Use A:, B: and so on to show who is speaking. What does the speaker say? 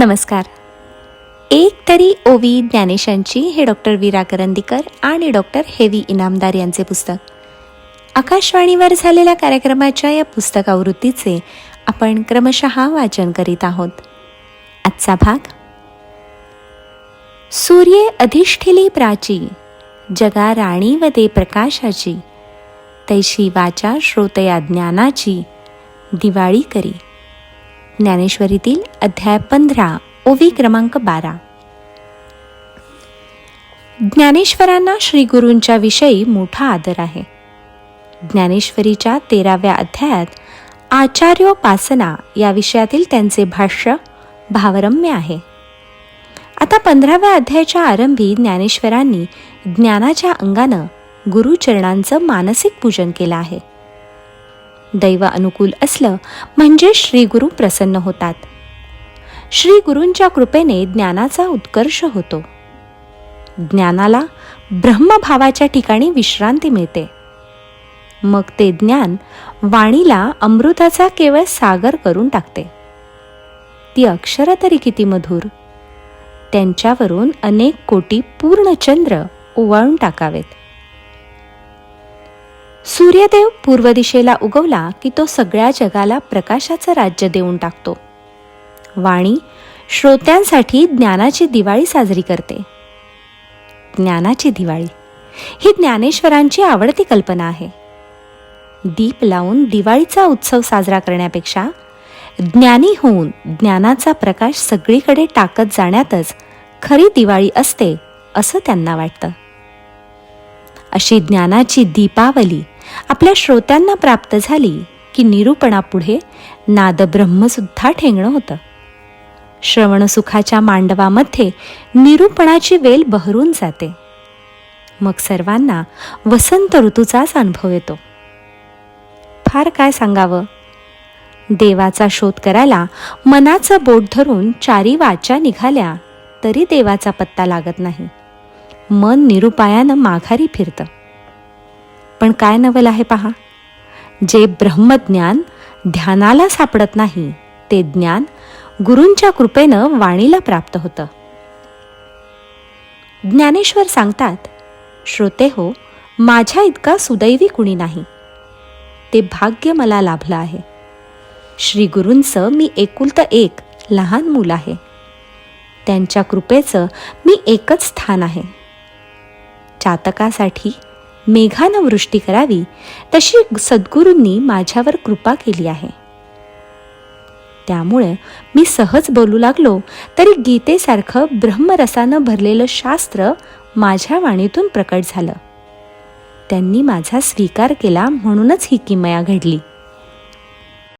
A: नमस्कार. एक तरी ओवी ज्ञानेशांची हे डॉक्टर वीरा करंदीकर आणि डॉक्टर हेवी इनामदार यांचे पुस्तक. आकाशवाणीवर झालेल्या कार्यक्रमाच्या या पुस्तकावृत्तीचे आपण क्रमशः वाचन करीत आहोत. आजचा भाग सूर्ये अधिष्ठिली प्राची जगा राणी व दे प्रकाशाची तैशी वाचा श्रोतया ज्ञानाची दिवाळी करी. ज्ञानेश्वरीतील अध्याय पंधरा ओवी क्रमांक बारा. ज्ञानेश्वरांना श्री गुरूंच्या विषयी मोठा आदर आहे. ज्ञानेश्वरीच्या तेराव्या अध्यायात आचार्योपासना या विषयातील त्यांचे भाष्य भावरम्य आहे. आता पंधराव्या अध्यायाच्या आरंभी ज्ञानेश्वरांनी ज्ञानाच्या अंगानं गुरुचरणांचं मानसिक पूजन केलं आहे. दैव अनुकूल असलं म्हणजे श्री गुरु प्रसन्न होतात. श्री गुरूंच्या कृपेने ज्ञानाचा उत्कर्ष होतो. ज्ञानाला ब्रह्मभावाच्या ठिकाणी विश्रांती मिळते. मग ते ज्ञान वाणीला अमृताचा केवळ सागर करून टाकते. ती अक्षरं तरी किती मधुर. त्यांच्यावरून अनेक कोटी पूर्णचंद्र ओवाळून टाकावेत. सूर्यदेव पूर्व दिशेला उगवला की तो सगळ्या जगाला प्रकाशाचं राज्य देऊन टाकतो. वाणी श्रोत्यांसाठी ज्ञानाची दिवाळी साजरी करते. ज्ञानाची दिवाळी. ही ज्ञानेश्वरांची आवडती कल्पना आहे. दीप लावून दिवाळीचा उत्सव साजरा करण्यापेक्षा ज्ञानी होऊन ज्ञानाचा प्रकाश सगळीकडे टाकत जाण्यातच खरी दिवाळी असते असं त्यांना वाटतं. अशी ज्ञानाची दीपावली आपल्या श्रोत्यांना प्राप्त झाली की निरूपणापुढे नादब्रह्मसुद्धा ठेंगणं होतं. श्रवणसुखाच्या मांडवामध्ये निरूपणाची वेल बहरून जाते. मग सर्वांना वसंत ऋतूचाच अनुभव येतो. फार काय सांगावं? देवाचा शोध करायला मनाचं बोट धरून चारी वाचा निघाल्या तरी देवाचा पत्ता लागत नाही. मन निरुपायानं माघारी फिरतं. पण काय नवल आहे पहा. जे ब्रह्मज्ञान ध्यानाला सापडत नाही ते ज्ञान गुरूंच्या कृपेनं वाणीला प्राप्त होतं. ज्ञानेश्वर सांगतात श्रोते हो माझ्या इतका सुदैवी कुणी नाही. ते भाग्य मला लाभलं आहे. श्री गुरूंचं मी एकुलतं एक लहान मूल आहे. त्यांच्या कृपेचं मी एकच स्थान आहे. चातकासाठी मेघानं वृष्टी करावी तशी सद्गुरूंनी माझ्यावर कृपा केली आहे. त्यामुळे मी सहज बोलू लागलो तरी गीतेसारखं ब्रह्मरसानं भरलेलं शास्त्र माझ्या वाणीतून प्रकट झालं. त्यांनी माझा स्वीकार केला म्हणूनच ही किमया घडली.